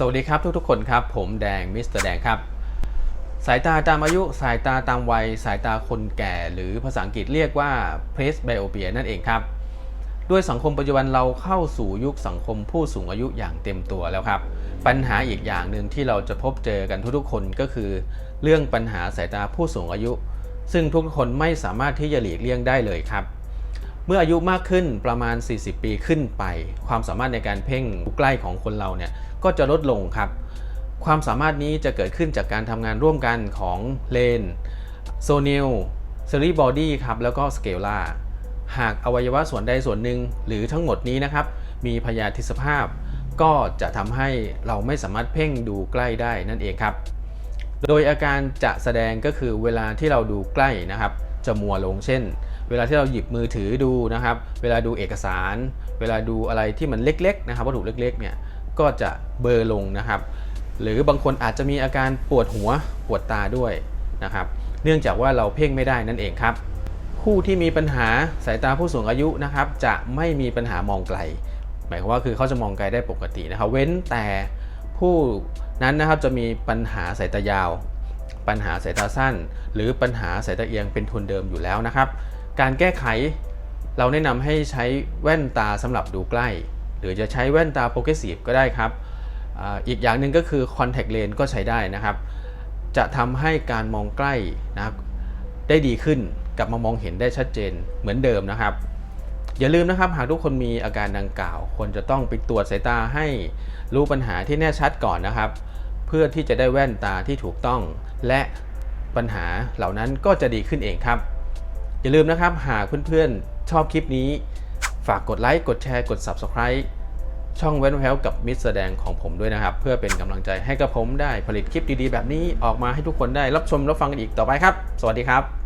สวัสดีครับทุกๆคนครับ ผมแดงมิสเตอร์แดงครับ สายตาตามอายุสายตาตามวัย สายตาคนแก่ หรือภาษาอังกฤษเรียกว่า presbyopia นั่นเองครับ ด้วยสังคมปัจจุบันเราเข้าสู่ยุคสังคมผู้สูงอายุอย่างเต็มตัวแล้วครับ ปัญหาอีกอย่างหนึ่งที่เราจะพบเจอกันทุกๆคนก็คือ เรื่องปัญหาสายตาผู้สูงอายุ ซึ่งทุกคนไม่สามารถที่จะหลีกเลี่ยงได้เลยครับ เมื่ออายุมากขึ้นประมาณ 40 ปีขึ้นไป ความสามารถในการเพ่งใกล้ของคนเราเนี่ยก็จะลดลงครับ ความสามารถนี้จะเกิดขึ้นจากการทำงานร่วมกันของเลนโซนิลเซรีบอดี้ครับแล้วก็สเกลล่าหากอวัยวะส่วนใดส่วนหนึ่งหรือทั้งหมดนี้นะครับ มีพยาธิสภาพ ก็จะทำให้เราไม่สามารถเพ่งดูใกล้ได้นั่นเองครับ โดยอาการจะแสดงก็คือเวลาที่เราดูใกล้นะครับ จะมัวลง เช่น เวลาที่เราหยิบมือถือดูนะครับ เวลาดูเอกสาร เวลาดูอะไรที่มันเล็กๆนะครับวัตถุเล็กๆเนี่ยก็จะเบลอลงนะครับ หรือบางคนอาจจะมีอาการปวดหัวปวดตาด้วยนะครับ เนื่องจากว่าเราเพ่งไม่ได้นั่นเองครับ ผู้ที่มีปัญหาสายตาผู้สูงอายุนะครับ จะไม่มีปัญหามองไกล หมายความว่าคือเขาจะมองไกลได้ปกตินะครับ เว้นแต่ผู้นั้นนะครับจะมีปัญหาสายตายาว ปัญหาสายตาสั้น หรือปัญหาสายตาเอียงเป็นทุนเดิมอยู่แล้วนะครับ การแก้ไขเราแนะนำให้ใช้แว่นตาสำหรับดูใกล้ หรือจะใช้แว่นตาโปรเกรสซีฟก็ได้ครับอีกอย่างหนึ่งก็คือ Contact Lens ก็ใช้ได้นะครับ จะทำให้การมองใกล้นะครับได้ดีขึ้นกลับมามองเห็นได้ชัดเจนเหมือนเดิมนะครับ อย่าลืมนะครับหากทุกคนมีอาการดังกล่าว ควรจะต้องไปตรวจสายตาให้รู้ปัญหาที่แน่ชัดก่อนนะครับ เพื่อที่จะได้แว่นตาที่ถูกต้อง และปัญหาเหล่านั้นก็จะดีขึ้นเองครับ อย่าลืมนะครับหากเพื่อนๆชอบคลิปนี้ ฝากกดไลค์กดแชร์กด Subscribe ช่องแว่นแววกับมิตรแสดงของผมด้วยนะครับ เพื่อเป็นกำลังใจให้กับผมได้ผลิตคลิปดีๆ แบบนี้ออกมาให้ทุกคนได้รับชมรับฟังกันอีกต่อไปครับ สวัสดีครับ